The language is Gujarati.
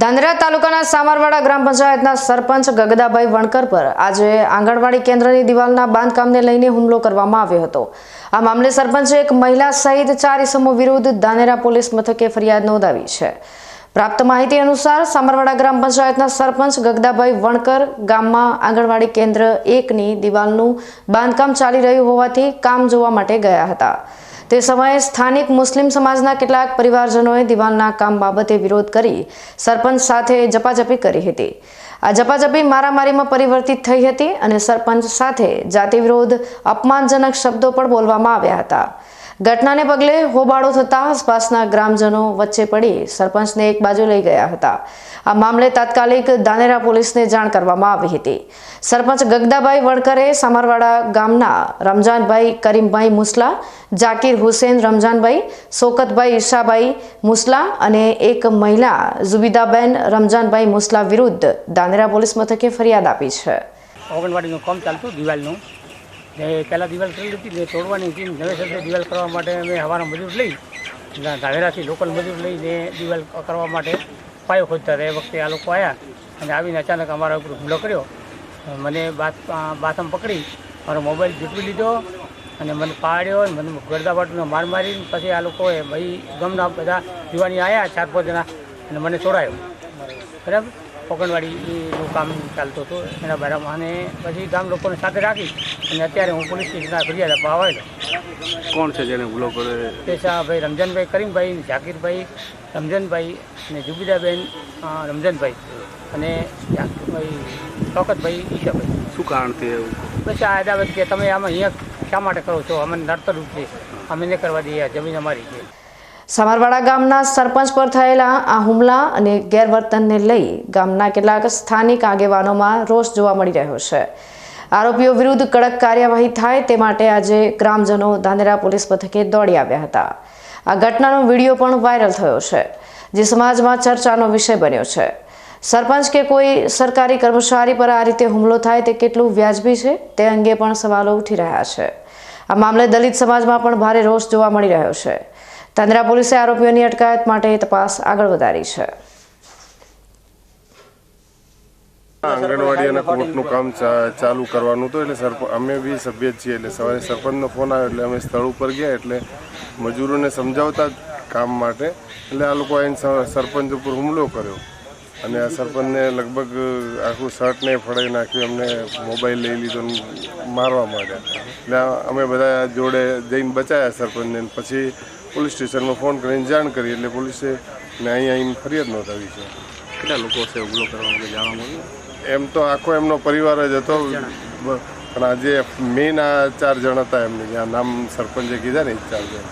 ધાંધ્રા તાલુકાના સામરવાડા ગ્રામ પંચાયતના સરપંચ ગગદાભાઈ વણકર પર આજે આંગણવાડી કેન્દ્રની દિવાલના બાંધકામને લઈને હુમલો કરવામાં આવ્યો હતો. આ મામલે સરપંચે એક મહિલા સહિત ચાર ઇસમો વિરુદ્ધ ધાનેરા પોલીસ મથકે ફરિયાદ નોંધાવી છે. પ્રાપ્ત માહિતી અનુસાર સામરવાડા ગ્રામ પંચાયતના સરપંચ ગગદાભાઈ વણકર ગામમાં આંગણવાડી કેન્દ્ર એકની દિવાલનું બાંધકામ ચાલી રહ્યું હોવાથી કામ જોવા માટે ગયા હતા. તે સમયે સ્થાનિક મુસ્લિમ સમાજના કેટલાક પરિવારજનોએ દિવાલના કામ બાબતે વિરોધ કરી સરપંચ સાથે ઝપાઝપી કરી હતી. આ જપાજપી મારામારીમાં પરિવર્તિત થઈ હતી અને સરપંચ સાથે જાતિ વિરોધ અપમાનજનક શબ્દો પણ બોલવામાં આવ્યા હતા. ઘટનાને પગલે હોબાળો થતા આસપાસના ગ્રામજનો વચ્ચે પડી સરપંચને એક બાજુ લઈ ગયા હતા. આ મામલે તાત્કાલિક દાનેરા પોલીસને જાણ કરવામાં આવી હતી. સરપંચ ગગદાભાઈ વણકરે સામરવાડા ગામના રમજાનભાઈ કરીમભાઈ મુસલા, જાકીર હુસેન રમજાનભાઈ, સોકતભાઈ ઈશાભાઈ મુસલા અને એક મહિલા ઝુબીદાબેન રમજાનભાઈ મુસલા વિરુદ્ધ દાનેરા પોલીસ મથકે ફરિયાદ આપી છે. ઓગણવાડીનું કામ ચાલતું, દિવાલનું. ને પહેલાં દિવાલ કરી લીધી, ને તોડવાની હતી નવેસરથી દિવાલ કરવા માટે અમે હવાના મજૂર લઈ ધાવેરાથી લોકલ મજૂર લઈને દિવાલ કરવા માટે પાયો ખોદતા હતા. એ વખતે આ લોકો આવ્યા અને આવીને અચાનક અમારા ઉપર હુમલો કર્યો. મને બાથ બાથમ પકડી, મારો મોબાઈલ જૂટવી લીધો અને મને પાડ્યો અને મને ગરદાબાટનો માર મારીને પછી આ લોકોએ ભાઈ, ગમના બધા યુવાની આવ્યા ચાર પાંચ જણા, અને મને છોડાયો બરાબર? ઓગણવાડીનું કામ ચાલતું હતું એના બારામાં અને પછી ગામ લોકોને સાથે રાખી અને અત્યારે હું પોલીસ સ્ટેશનના ફરિયાદ આપવા આવેલો. કોણ છે જેને હુમલો કર્યો? પેશાભાઈ રમજાનભાઈ કરીમભાઈ ઝાકીરભાઈ રમજાનભાઈ અને જુબીદાબેન રમજાનભાઈ અને ઝાકીરભાઈ શોકતભાઈ ઈશાભાઈ. શું કારણ છે એવું? પછી આ કે તમે આમાં અહીંયા શા માટે કરો છો? અમે નડતરરૂપ છે. અમે નહીં કરવા દઈએ જમીન અમારી છે. સામરવાડા ગામના સરપંચ પર થયેલા આ હુમલા અને ગેરવર્તનને લઈ ગામના કેટલાક સ્થાનિક આગેવાનોમાં રોષ જોવા મળી રહ્યો છે. આરોપીઓ વિરુદ્ધ કડક કાર્યવાહી થાય તે માટે આજે ગ્રામજનો ધાનેરા પોલીસ મથકે દોડી આવ્યા હતા. આ ઘટનાનો વીડિયો પણ વાયરલ થયો છે, જે સમાજમાં ચર્ચાનો વિષય બન્યો છે. સરપંચ કે કોઈ સરકારી કર્મચારી પર આ રીતે હુમલો થાય તે કેટલું વ્યાજબી છે તે અંગે પણ સવાલો ઉઠી રહ્યા છે. આ મામલે દલિત સમાજમાં પણ ભારે રોષ જોવા મળી રહ્યો છે. તાંદ્રા પોલીસે આરોપીઓની અટકાયત માટે તપાસ આગળ વધારી છે. આંગણવાડી અને કોર્ટનું કામ ચાલુ કરવાનું હતું એટલે સરપ, અમે બી સભ્ય છીએ એટલે સવારે સરપંચનો ફોન આવ્યો એટલે અમે સ્થળ ઉપર ગયા એટલે મજૂરોને સમજાવતા કામ માટે એટલે આ લોકો આવીને સરપંચ ઉપર હુમલો કર્યો. અને આ સરપંચને લગભગ આખું શર્ટને ફળાવી નાખ્યું, અમને મોબાઈલ લઈ લીધો મારવા માંડ્યા. એટલે અમે બધા જોડે જઈને બચાયા સરપંચને. પછી પોલીસ સ્ટેશનમાં ફોન કરીને જાણ કરી એટલે પોલીસે ને અહીંયા આવીને ફરિયાદ નોંધાવી છે. કેટલા લોકો છે હુમલો કરવા જાણવા મળ્યું? એમ તો આખો એમનો પરિવાર જ હતો. પણ આજે મેઇન આ ચાર જણ હતા એમને. જ્યાં નામ સરપંચે કીધા ને એ ચાર જણ.